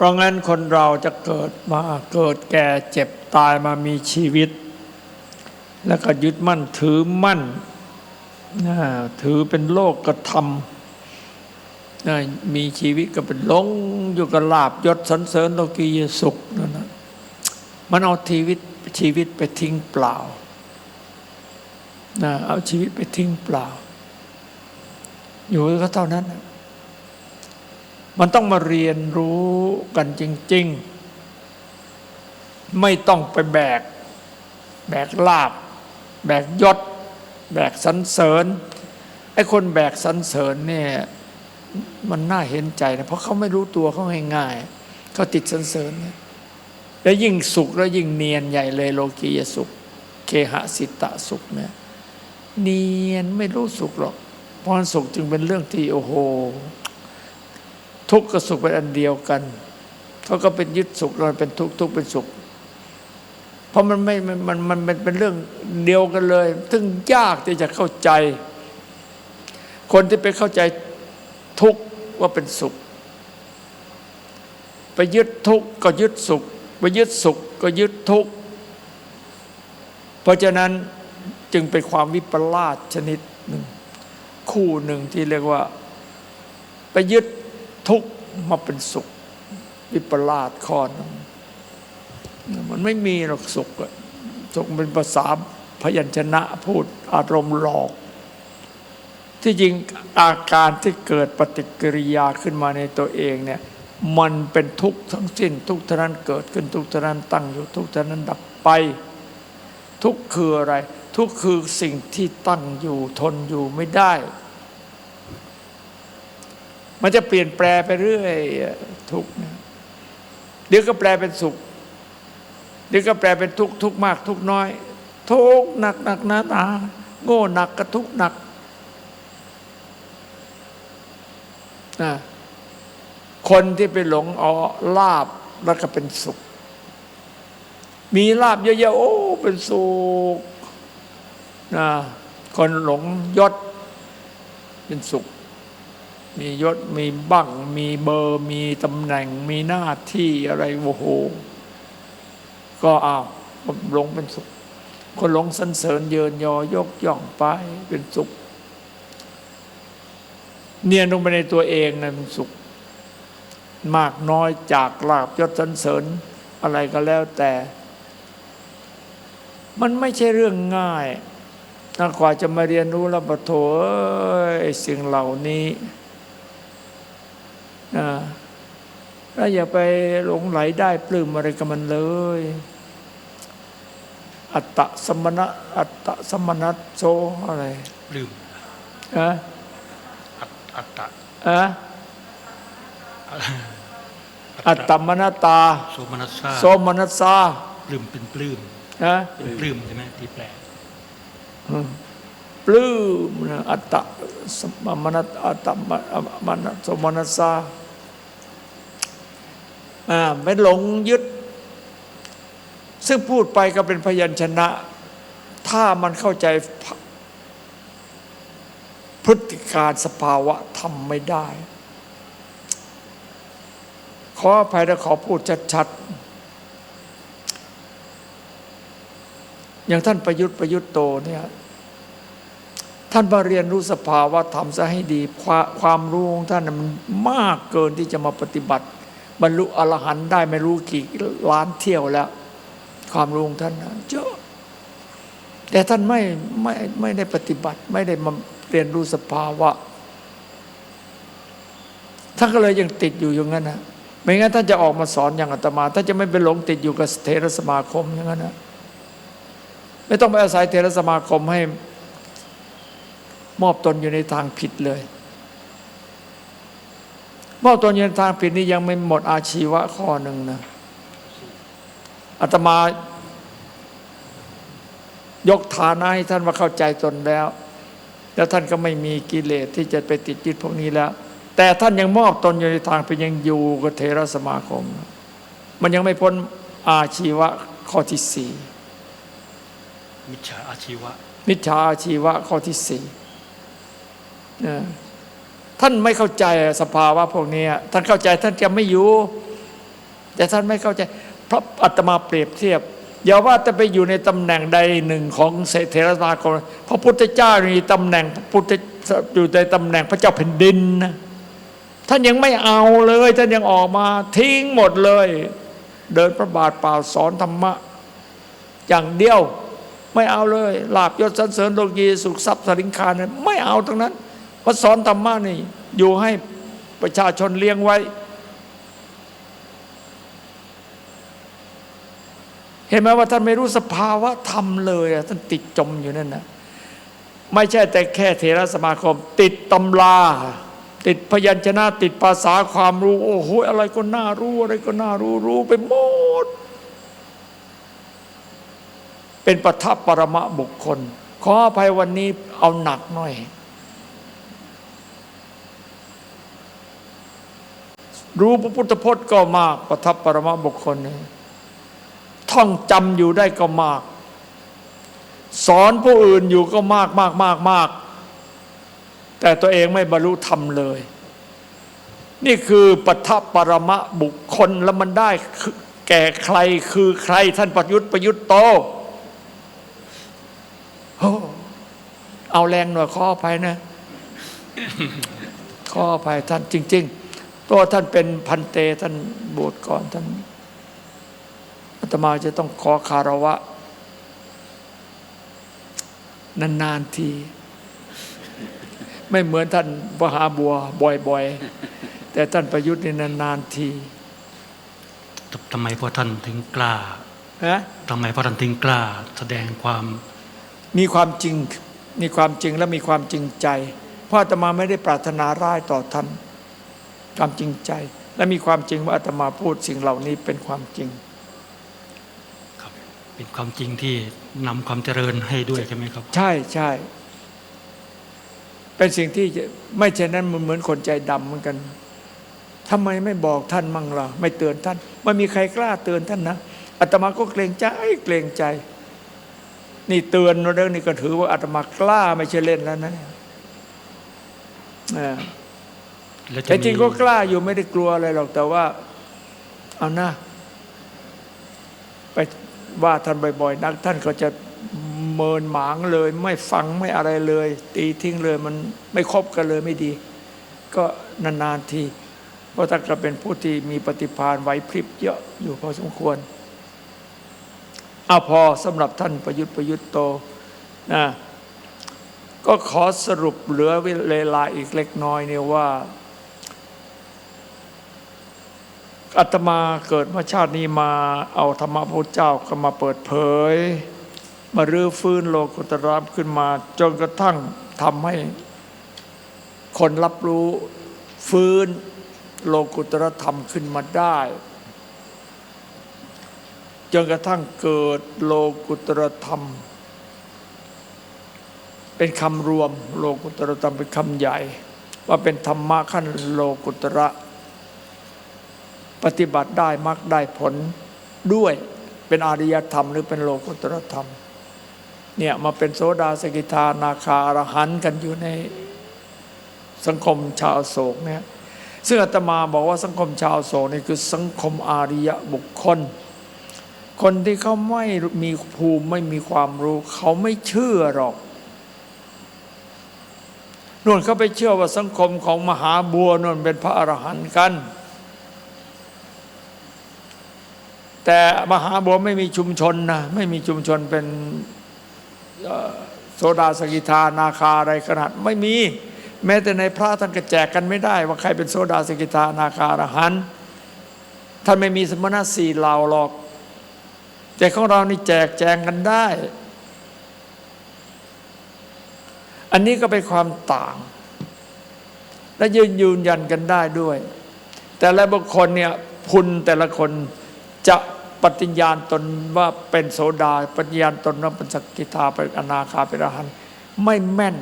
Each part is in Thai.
เพราะงั้นคนเราจะเกิดมาเกิดแก่เจ็บตายมามีชีวิต แล้วก็ยึดมั่นถือมั่นถือเป็นโลกกระทำมีชีวิตก็เป็นหลงอยู่กับลาบยศสันเสริญโลกียสุขนั่นนะมันเอาชีวิตชีวิตไปทิ้งเปล่านะเอาชีวิตไปทิ้งเปล่า อยู่ก็เท่านั้นนะ มันต้องมาเรียนรู้กันจริง ๆ ไม่ต้องไปแบก แบกลาบ แบกยศ แบกสันเสริญไอ้คนแบกสันเสริญเนี่ยมันน่าเห็นใจนะเพราะเขาไม่รู้ตัวเขาง่ายๆเขาติดสันเสริญเนี่ยแล้วยิ่งสุขแล้วยิ่งเนียนใหญ่เลยโลกียสุข เคหสิตะสุขเนี่ยเนียนไม่รู้สุขหรอกเพราะสุขจึงเป็นเรื่องที่โอ้โห ทุกข์กับสุขเป็นอันเดียวกันเขาก็เป็นยึดสุขเราเป็นทุกข์ทุกข์เป็นสุข เพราะมันไม่มันมันมันมันเป็นเรื่องเดียวกันเลย ซึ่งยากที่จะเข้าใจ คนที่ไปเข้าใจทุกข์ว่าเป็นสุข ไปยึดทุกข์ก็ยึดสุข ไปยึดสุขก็ยึดทุกข์เพราะฉะนั้นจึงเป็นความวิปลาสชนิดหนึ่งคู่หนึ่งที่เรียกว่า ไปยึด ทุกข์มาเป็นสุข วิปลาสข้อนึงมันไม่มีหรอกสุขสุขเป็นภาษาพยัญชนะพูดอารมณ์หลอก ที่จริงอาการที่เกิดปฏิกิริยาขึ้นมาในตัวเองเนี่ยมันเป็นทุกข์ทั้งสิ้น ทุกข์ท่านั้นเกิดขึ้นทุกข์ท่านั้นตั้งอยู่ทุกข์ท่านั้นดับไป ทุกข์คืออะไร ทุกข์คือสิ่งที่ตั้งอยู่ทนอยู่ไม่ได้ มันจะเปลี่ยนแปลไปเรื่อยทุกเนี่ยเดี๋ยวก็แปลเป็นสุข เดี๋ยวก็แปลเป็นทุกข์ทุกข์มาก ทุกข์น้อย ทุกหนักหนักหนาหนาโง่หนักก็ทุกข์หนักนะคนที่ไปหลงเอลาบแล้วก็เป็นสุข มีลาบเยอะๆโอ้เป็นสุขนะคนหลงยศเป็นสุข มียศมีบั้งมีเบอร์ มีตำแหน่งมีหน้าที่อะไรโอ้โห ก็อ้าวหลงเป็นสุข คนหลงสรรเสริญเยินยอยกย่องไปเป็นสุข เนียนลงไปในตัวเองนะเป็นสุข มากน้อยจากลาบยศสรรเสริญอะไรก็แล้วแต่ มันไม่ใช่เรื่องง่ายถ้ากว่าจะมาเรียนรู้แล้วปะโถสิ่งเหล่านี้ นะแล้วอย่าไปหลงไหลได้ปลื้มอะไรกับมันเลย อัตตะสมณะอัตตะสมณัสโซอะไรลืมอะอัตอัตตะอะอัตตมนตาโสมนัสซาโสมนัสสาปลื้มเป็นปลื้มนะเป็นปลื้มใช่ไหมที่แปลปลื้มนะอัตตะสมนัตอัตตมมนัสโสมนัสสาอ่า ไม่หลงยึด ซึ่งพูดไปก็เป็นพยัญชนะ ถ้ามันเข้าใจพฤติการสภาวะทำไม่ได้ ขออภัยและขอพูดชัดๆ อย่างท่านประยุทธ์ประยุทธ์โตเนี่ยท่านมาเรียนรู้สภาวะธรรมซะให้ดี ความความรู้ของท่านมันมากเกินที่จะมาปฏิบัติ บรรลุอรหันต์ได้ไม่รู้กี่ล้านเที่ยวแล้ว ความรู้ของท่านเยอะแต่ท่านไม่ไม่ไม่ได้ปฏิบัติ ไม่ได้มาเรียนรู้สภาวะท่านก็เลยยังติดอยู่อย่างนั้นนะไม่งั้นท่านจะออกมาสอนอย่างอาตมาท่านจะไม่ไปหลงติดอยู่กับเทรสมาคมอย่างนั้นนะไม่ต้องไปอาศัยเทรสมาคมให้มอบตนอยู่ในทางผิดเลย มอบตนอยู่ในทางผิดนี่ยังไม่หมดอาชีวะข้อหนึ่งนะอาตมายกฐานะให้ท่านว่าเข้าใจตนแล้ว แล้วท่านก็ไม่มีกิเลสที่จะไปติดยึดพวกนี้แล้ว แต่ท่านยังมอบตนอยู่ในทางเป็นยังอยู่กับเทรสมาคม มันยังไม่พ้นอาชีวะข้อที่สี่มิจฉาอาชีวะมิจฉาอาชีวะข้อที่สี่นะ ท่านไม่เข้าใจสภาวะพวกนี้ท่านเข้าใจท่านจะไม่อยู่ แต่ท่านไม่เข้าใจ เพราะอาตมาเปรียบเทียบอย่าว่าแต่ไปอยู่ในตำแหน่งใดหนึ่งของเทรสมาคมพระพุทธเจ้ามีตำแหน่งพระพุทธอยู่ในตำแหน่งพระเจ้าแผ่นดินนะท่านยังไม่เอาเลย ท่านยังออกมาทิ้งหมดเลย เดินพระบาทเปล่าสอนธรรมะ อย่างเดียวไม่เอาเลยลาบยศสรรเสริญโลกีสุขทรัพย์สริงคารไม่เอาทั้งนั้น มาสอนธรรมะนี่ อยู่ให้ประชาชนเลี้ยงไว้ เห็นไหมว่าท่านไม่รู้สภาวะธรรมเลยอะท่านติดจมอยู่นั่นนะไม่ใช่แต่แค่เทระสมาคม ติดตำราติดพยัญชนะติดภาษาความรู้ โอ้โหอะไรก็น่ารู้อะไรก็น่ารู้รู้ไปหมด เป็นปัทภปรมะบุคคล ขออภัยวันนี้เอาหนักหน่อย รู้พระพุทธพจน์ก็มากปัทภปรมะบุคคลนี่ท่องจำอยู่ได้ก็มาก สอนผู้อื่นอยู่ก็มากมากมากมากแต่ตัวเองไม่บรรลุธรรมเลย นี่คือปัทภปรมะบุคคลแล้วมันได้คือแก่ใครคือใครท่านประยุทธ์ประยุทธ์โตเอาแรงหน่อยขออภัยนะขออภัยท่านจริง ๆ ตัวท่านเป็นพันเตท่านบวชก่อนท่านอาตมาจะต้องขอคารวะ นานๆที ไม่เหมือนท่านมหาบัวบ่อยๆ แต่ท่านประยุทธ์นี่นานๆทีทำไมพระท่านถึงกล้านะทำไมพระท่านถึงกล้า แสดงความมีความจริงมีความจริงและมีความจริงใจเพราะอาตมาไม่ได้ปรารถนาร้ายต่อท่าน ความจริงใจ และมีความจริงว่าอาตมาพูดสิ่งเหล่านี้เป็นความจริงครับเป็นความจริงที่นำความเจริญให้ด้วยใช่ไหมครับ ใช่ใช่เป็นสิ่งที่จะไม่เช่นนั้นมันเหมือนคนใจดำเหมือนกันทำไมไม่บอกท่านมั่งล่ะไม่เตือนท่านไม่มีใครกล้าเตือนท่านนะอาตมาก็เกรงใจเกรงใจ นี่เตือนเรื่องนี้ก็ถือว่าอาตมากล้าไม่ใช่เล่นแล้วนะเนี่ยอ่า แต่จริงก็กล้าอยู่ไม่ได้กลัวอะไรหรอกแต่ว่า เอานะไปว่าท่านบ่อยๆนัก ท่านก็จะเมินหมางเลย ไม่ฟังไม่อะไรเลย ตีทิ้งเลยมันไม่คบกันเลยไม่ดี ก็นานๆทีเพราะท่านก็เป็นผู้ที่มีปฏิภาณไหวพริบเยอะอยู่พอสมควรเอาพอสำหรับท่านประยุทธ์ประยุทธ์โตนะก็ขอสรุปเหลือเวลาอีกเล็กน้อยเนี่ยว่า อาตมาเกิดมาชาตินี้มาเอาธรรมะพระเจ้าก็มาเปิดเผย มารื้อฟื้นโลกุตรามขึ้นมา จนกระทั่งทำให้คนรับรู้ฟื้นโลกุตรธรรมขึ้นมาได้ จนกระทั่งเกิดโลกุตรธรรม เป็นคำรวมโลกุตรธรรมเป็นคำใหญ่ ว่าเป็นธรรมะขั้นโลกุตระ ปฏิบัติได้มรรคได้ผลด้วยเป็นอริยธรรมหรือเป็นโลกุตรธรรมเนี่ยมาเป็นโสดาสกิทานาคาอรหันกันอยู่ในสังคมชาวโศกเนี่ยซึ่งอาตมาบอกว่าสังคมชาวโศกนี่คือสังคมอาริยบุคคล คนที่เขาไม่มีภูมิไม่มีความรู้ เขาไม่เชื่อหรอกนู่นเขาไปเชื่อว่าสังคมของมหาบัวนนเป็นพระอรหันต์กัน แต่มหาบัวไม่มีชุมชนนะไม่มีชุมชนเป็นโซดาสกิทานาคาอะไรขนาดไม่มีแม้แต่ในพระท่านก็แจกกันไม่ได้ ว่าใครเป็นโซดาสกิทานาคาอรหันท่านไม่มีสมณะสี่เหล่าหรอก แต่ของเรานี่แจกแจงกันได้ อันนี้ก็เป็นความต่าง และยืนยืนยันกันได้ด้วย แต่ละบุคคลเนี่ยพุนแต่ละคน จะปฏิญญาณตนว่าเป็นโสดาปฏิญญาณตนว่าเป็นสกกิทาเป็นอนาคาเป็นอรหันต์ไม่แม่น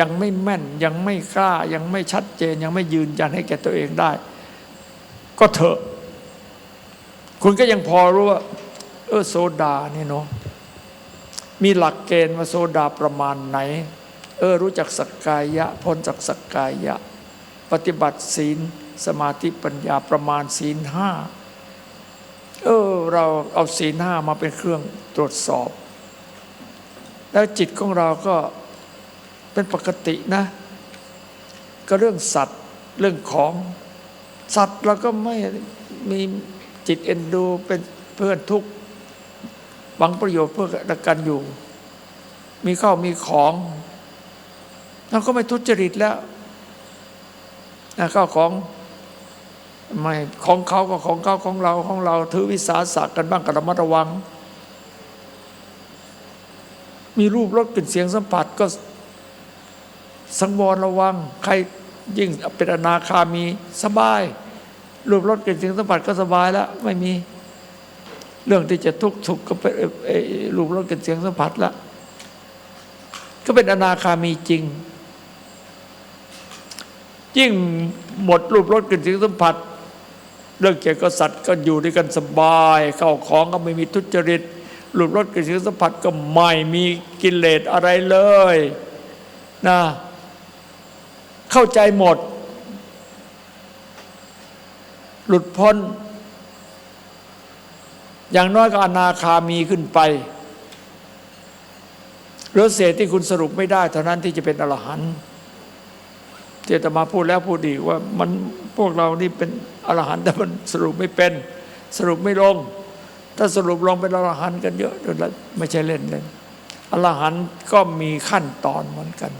ยังไม่แม่นยังไม่กล้ายังไม่ชัดเจนยังไม่ยืนยันให้แก่ตัวเองได้ ก็เถอะ คุณก็ยังพอรู้ว่า เออโซดาเนี่ยเนาะมีหลักเกณฑ์ว่าโซดาประมาณไหน เออรู้จักสักกายะพ้นจากสักกายะ ปฏิบัติศีล สมาธิปัญญาประมาณศีลห้า เออเราเอาศีลห้ามาเป็นเครื่องตรวจสอบ แล้วจิตของเราก็เป็นปกตินะ ก็เรื่องสัตว์เรื่องของสัตว์เราก็ไม่มีจิตเอ็นดูเป็นเพื่อนทุกข์หวังประโยชน์เพื่อกันอยู่ มีข้าวมีของเราก็ไม่ทุจริตแล้วนะข้าวของ ไม่ของเขาก็ของเขาของเราของเราถือวิสาสะกันบ้างก็ระมัดระวัง มีรูปรสกลิ่นเสียงสัมผัสก็สังวรระวัง ใครยิ่งเป็นอนาคามีสบาย รูปรสกลิ่นเสียงสัมผัสก็สบายแล้วไม่มีเรื่องที่จะทุกข์สุขก็เป็นรูปรสกลิ่นเสียงสัมผัสแล้วก็เป็นอนาคามีจริง ยิ่งหมดรูปรสกลิ่นเสียงสัมผัส เรื่องเกี่ยวกับสัตว์ก็อยู่ด้วยกันสบายเข้าของก็ไม่มีทุจริตรูปรสกลิ่นเสียงสัมผัสก็ไม่มีกิเลสอะไรเลยนะเข้าใจหมด หลุดพ้น อย่างน้อยก็อนาคามีขึ้นไปหลือเศษที่คุณสรุปไม่ได้ เท่านั้นที่จะเป็นอรหันต์ ที่อาตมาพูดแล้วพูดอีกว่ามันพวกเรานี่เป็นอรหันต์แต่มันสรุปไม่เป็น สรุปไม่ลง ถ้าสรุปลงเป็นอรหันต์กันเยอะจนละไม่ใช่เล่นเล่นอรหันต์ก็มีขั้นตอนเหมือนกัน